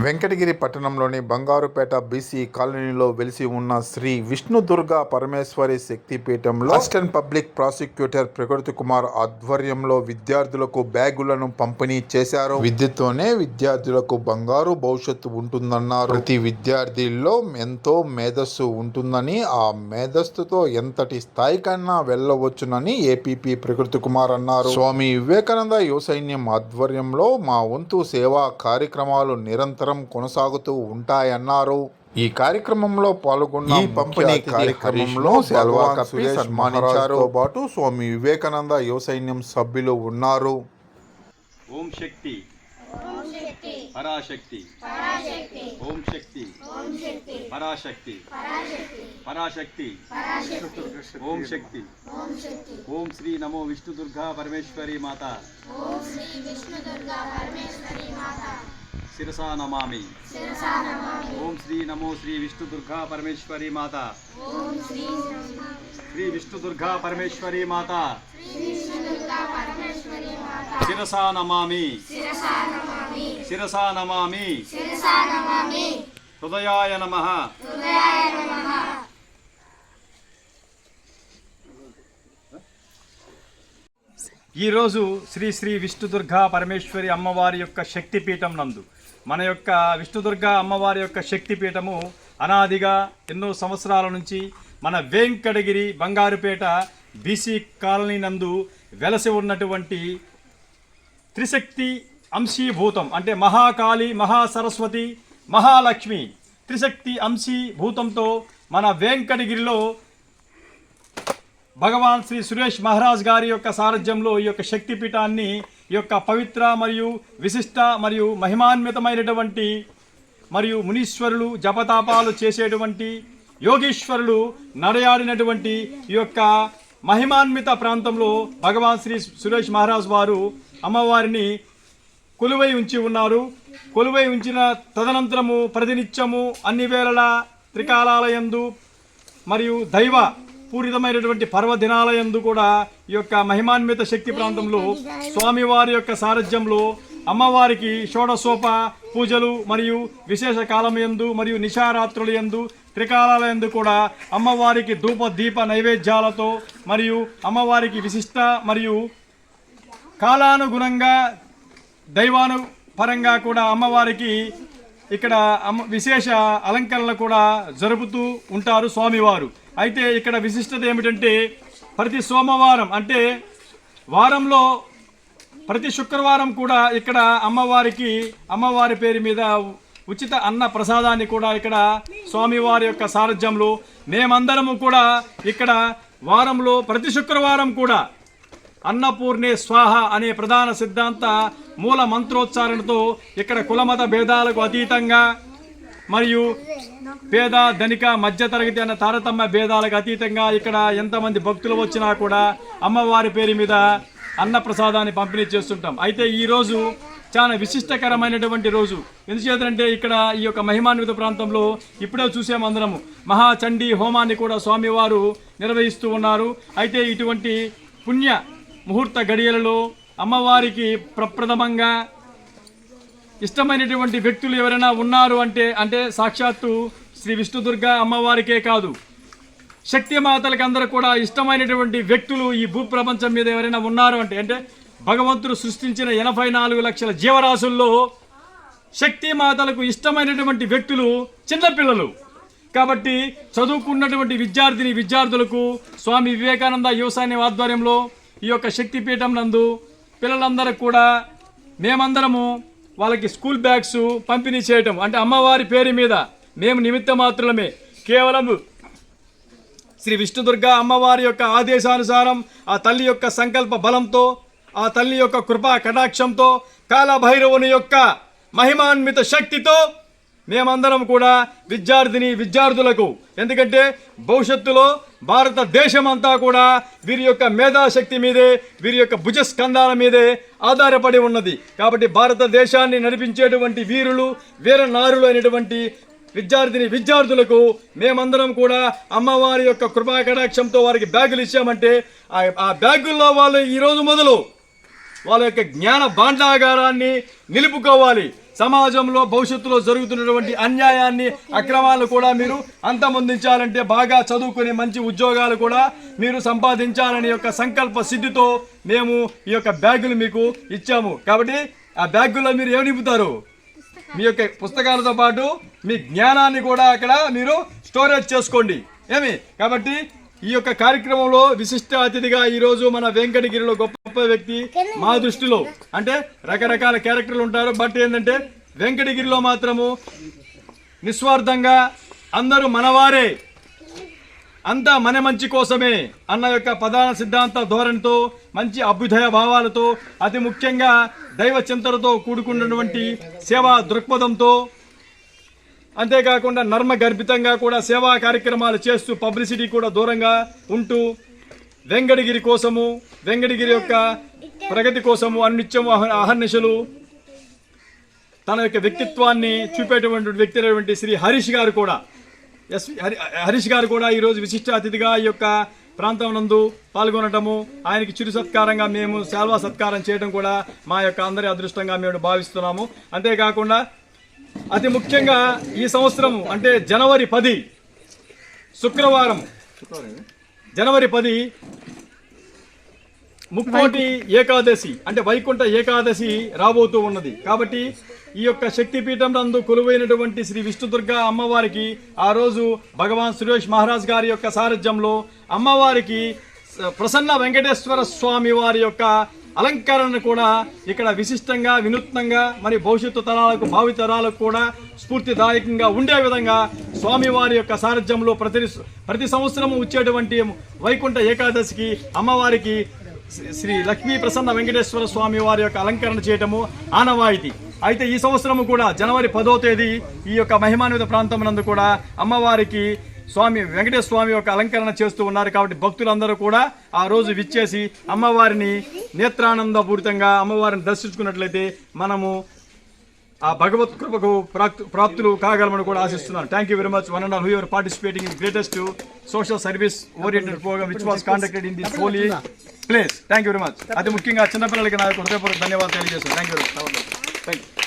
Venkatagiri పట్టణంలోని Bangarupeta BC కాలనీలో వెలిసి ఉన్న Shri Vishnu Durga Parameshwari శక్తిపీఠంలో assistant public prosecutor Prakruthi Kumar ఆధ్వర్యంలో విద్యార్థులకు బ్యాగులను పంపిణీ చేశారు. విద్యతోనే విద్యార్థులకు బంగారు భవిష్యత్తు ఉంటుందన్నారు. ప్రతి విద్యార్థిలో ఎంతో మేధస్సు ఉంటుందని ఆ మేధస్సుతో ఎంతటి స్థాయికన్నా వెళ్ళవచ్చునని ఏపీపీ ప్రకృతి కుమార్ అన్నారు. స్వామి వివేకానంద యువ సైన్యం ఆధ్వర్యంలో మా వంతు సేవా కార్యక్రమాలు నిరంతరం కొనసాగుతూ ఉంటాయన్నారు. ఈ కార్యక్రమంలో పాల్గొన్న ఈ పంపిణీ కార్యక్రమంలో సెల్వా కప్పి సన్మానించారు. పాటు స్వామి వివేకానంద యువ సైన్యం సభ్యులు ఉన్నారు. ఓం శక్తి. పరాశక్తి. ఓం శక్తి. పరాశక్తి. పరాశక్తి. ఓం శక్తి. ఓం శ్రీ నమో విష్ణు దుర్గా పరమేశ్వరి మాత. శిరసా నమామి ఓం శ్రీ నమో శ్రీ విష్ణు దుర్గా పరమేశ్వరి మాత శ్రీ విష్ణు దుర్గా పరమేశ్వరి మాత శిరసా నమామి శిరసా నమామి హృదయాయ నమ ఈరోజు శ్రీ శ్రీ విష్ణుదుర్గా పరమేశ్వరి అమ్మవారి యొక్క శక్తిపీఠం నందు మన యొక్క విష్ణుదుర్గ అమ్మవారి యొక్క శక్తిపీఠము అనాదిగా ఎన్నో సంవత్సరాల నుంచి మన వెంకటగిరి బంగారుపేట బీసీ కాలనీ నందు వెలసి ఉన్నటువంటి త్రిశక్తి అంశీభూతం అంటే మహాకాళి మహాసరస్వతి మహాలక్ష్మి త్రిశక్తి అంశీభూతంతో మన వెంకటగిరిలో భగవాన్ శ్రీ సురేష్ మహారాజ్ గారి యొక్క సారథ్యంలో ఈ యొక్క శక్తిపీఠాన్ని యొక్క పవిత్ర మరియు విశిష్ట మరియు మహిమాన్వితమైనటువంటి మరియు మునీశ్వరులు జపతాపాలు చేసేటువంటి యోగీశ్వరులు నడయాడినటువంటి ఈ యొక్క మహిమాన్విత ప్రాంతంలో భగవాన్ శ్రీ సురేష్ మహారాజ్ వారు అమ్మవారిని కొలువై ఉంచి ఉన్నారు. కొలువై ఉంచిన తదనంతరము ప్రతినిత్యము అన్ని వేళల త్రికాలాలయందు మరియు దైవ పూరితమైనటువంటి పర్వదినాలయందు కూడా ఈ యొక్క మహిమాన్విత శక్తి ప్రాంతంలో స్వామివారి యొక్క సారథ్యంలో అమ్మవారికి షోడశోప పూజలు మరియు విశేష కాలమయందు మరియు నిశారాత్రుల యందు త్రికాలాలయందు కూడా అమ్మవారికి ధూప దీప నైవేద్యాలతో మరియు అమ్మవారికి విశిష్ట మరియు కాలానుగుణంగా దైవాను పరంగా కూడా అమ్మవారికి ఇక్కడ అమ్మ విశేష అలంకరణలు కూడా జరుపుతూ ఉంటారు స్వామివారు. అయితే ఇక్కడ విశిష్టత ఏమిటంటే ప్రతి సోమవారం అంటే వారంలో ప్రతి శుక్రవారం కూడా ఇక్కడ అమ్మవారికి అమ్మవారి పేరు మీద ఉచిత అన్న ప్రసాదాన్ని కూడా ఇక్కడ స్వామివారి యొక్క సారథ్యంలో మేమందరము కూడా ఇక్కడ వారంలో ప్రతి శుక్రవారం కూడా అన్నపూర్ణే స్వాహ అనే ప్రధాన సిద్ధాంత మూల మంత్రోచ్చారణతో ఇక్కడ కులమత భేదాలకు అతీతంగా మరియు పేద ధనిక మధ్యతరగతి అన్న తారతమ్య భేదాలకు అతీతంగా ఇక్కడ ఎంతమంది భక్తులు వచ్చినా కూడా అమ్మవారి పేరు మీద అన్నప్రసాదాన్ని పంపిణీ చేస్తుంటాం. అయితే ఈ రోజు చాలా విశిష్టకరమైనటువంటి రోజు. ఎందుచేతంటే ఇక్కడ ఈ యొక్క మహిమాన్విత ప్రాంతంలో ఇప్పుడే చూసాము అందరము. మహాచండీ హోమాన్ని కూడా స్వామివారు నిర్వహిస్తూ ఉన్నారు. అయితే ఇటువంటి పుణ్య ముహూర్త గడియలలో అమ్మవారికి ప్రప్రథమంగా ఇష్టమైనటువంటి వ్యక్తులు ఎవరైనా ఉన్నారు అంటే అంటే సాక్షాత్తు శ్రీ విష్ణుదుర్గ అమ్మవారికే కాదు. శక్తిమాతలకు అందరూ కూడా ఇష్టమైనటువంటి వ్యక్తులు ఈ భూప్రపంచం మీద ఎవరైనా ఉన్నారు అంటే అంటే భగవంతుడు సృష్టించిన ఎనభై నాలుగు లక్షల జీవరాశుల్లో శక్తి మాతలకు ఇష్టమైనటువంటి వ్యక్తులు చిన్నపిల్లలు కాబట్టి చదువుకున్నటువంటి విద్యార్థిని విద్యార్థులకు స్వామి వివేకానంద యువసాని ఆధ్వర్యంలో ఈ యొక్క శక్తిపీఠం నందు పిల్లలందరూ కూడా మేమందరము వాళ్ళకి స్కూల్ బ్యాగ్స్ పంపిణీ చేయటం. అంటే అమ్మవారి పేరు మీద మేము నిమిత్త మాత్రమే కేవలం శ్రీ విష్ణుదుర్గ అమ్మవారి యొక్క ఆదేశానుసారం ఆ తల్లి యొక్క సంకల్ప బలంతో ఆ తల్లి యొక్క కృపా కటాక్షంతో కాలభైరవుని యొక్క మహిమాన్విత శక్తితో మేమందరం కూడా విద్యార్థిని విద్యార్థులకు. ఎందుకంటే భవిష్యత్తులో భారతదేశం అంతా కూడా వీరి యొక్క మేధాశక్తి మీదే వీరి యొక్క భుజస్కంధాల మీదే ఆధారపడి ఉన్నది. కాబట్టి భారతదేశాన్ని నడిపించేటువంటి వీరులు వీర నారులు అయినటువంటి విద్యార్థిని విద్యార్థులకు మేమందరం కూడా అమ్మవారి యొక్క కృపా కటాక్షంతో వారికి బ్యాగులు ఇచ్చామంటే ఆ- ఆ బ్యాగుల్లో వాళ్ళు ఈ రోజు మొదలు. వాళ్ళ యొక్క జ్ఞాన భాండాగారాన్ని నిలుపుకోవాలి. సమాజంలో భవిష్యత్తులో జరుగుతున్నటువంటి అన్యాయాన్ని అక్రమాలను కూడా మీరు అంతమొందించాలంటే బాగా చదువుకుని మంచి ఉద్యోగాలు కూడా మీరు సంపాదించాలనే యొక్క సంకల్ప సిద్ధితో మేము ఈ యొక్క బ్యాగులు మీకు ఇచ్చాము. కాబట్టి ఆ బ్యాగుల్లో మీరు ఏమి నింపుతారు? మీ యొక్క పుస్తకాలతో పాటు మీ జ్ఞానాన్ని కూడా అక్కడ మీరు స్టోరేజ్ చేసుకోండి. ఏమి? కాబట్టి ఈ యొక్క కార్యక్రమంలో విశిష్ట అతిథిగా ఈ రోజు మన వెంకటగిరిలో గొప్ప వ్యక్తి మా దృష్టిలో. అంటే రకరకాల క్యారెక్టర్లు ఉంటారు. బట్ ఏంటంటే వెంకటగిరిలో మాత్రము నిస్వార్థంగా అందరూ మనవారే. అంతా మన మంచి కోసమే అన్న యొక్క ప్రధాన సిద్ధాంత ధోరణితో మంచి అభ్యుదయ భావాలతో అతి ముఖ్యంగా దైవ చింతనతో కూడుకున్నటువంటి సేవా దృక్పథంతో అంతేకాకుండా నర్మ గర్భితంగా కూడా సేవా కార్యక్రమాలు చేస్తూ పబ్లిసిటీ కూడా దూరంగా ఉంటూ వెంకటగిరి కోసము వెంకటగిరి యొక్క ప్రగతి కోసము అన్నిత్యము అహర్నిశలు తన యొక్క వ్యక్తిత్వాన్ని చూపేటువంటి వ్యక్తి అయినటువంటి శ్రీ హరీష్ గారు కూడా ఎస్ హరి హరీష్ గారు కూడా ఈరోజు విశిష్ట అతిథిగా ఈ యొక్క ప్రాంతం నందు పాల్గొనటము ఆయనకి చిరు సత్కారంగా మేము శాల్వా సత్కారం చేయడం కూడా మా యొక్క అందరి అదృష్టంగా మేము భావిస్తున్నాము. అంతేకాకుండా అతి ముఖ్యంగా ఈ సంవత్సరం అంటే జనవరి పది శుక్రవారం. జనవరి పది ముక్కోటి ఏకాదశి అంటే వైకుంఠ ఏకాదశి రాబోతూ ఉన్నది. కాబట్టి ఈ యొక్క శక్తిపీఠం నందు కొలువైనటువంటి శ్రీ విష్ణుదుర్గ అమ్మవారికి ఆ రోజు భగవాన్ సురేష్ మహారాజ్ గారి యొక్క సారథ్యంలో అమ్మవారికి ప్రసన్న వెంకటేశ్వర స్వామి వారి యొక్క అలంకరణ కూడా ఇక్కడ విశిష్టంగా వినూత్నంగా మరి భవిష్యత్తు తరాలకు భావితరాలకు కూడా స్ఫూర్తిదాయకంగా ఉండే విధంగా స్వామివారి యొక్క సారథ్యంలో ప్రతి ప్రతి సంవత్సరము వచ్చేటువంటి వైకుంఠ ఏకాదశికి అమ్మవారికి శ్రీ- శ్రీ లక్ష్మీ ప్రసన్న వెంకటేశ్వర స్వామి వారి యొక్క అలంకరణ చేయటము ఆనవాయితీ. అయితే ఈ సంవత్సరము కూడా జనవరి పదో తేదీ ఈ యొక్క మహిమాన్విత ప్రాంతం నందు కూడా అమ్మవారికి స్వామి వెంకటేశ్వర స్వామి యొక్క అలంకరణ చేస్తూ ఉన్నారు కాబట్టి భక్తులందరూ కూడా ఆ రోజు విచ్చేసి అమ్మవారిని నేత్రానందపూరితంగా అమ్మవారిని దర్శించుకున్నట్లయితే మనము ఆ భగవత్ కృపకు ప్రాప్తులు కాగలమని కూడా ఆశిస్తున్నాను. Thank you very much one and all who participating in greatest social service oriented programme which was conducted in this holy place thank you very much అతి ముఖ్యంగా చిన్నపిల్లలకి నాకు హృదయపూర్వక ధన్యవాదాలు తెలియజేస్తాను థ్యాంక్ యూ థ్యాంక్ యూ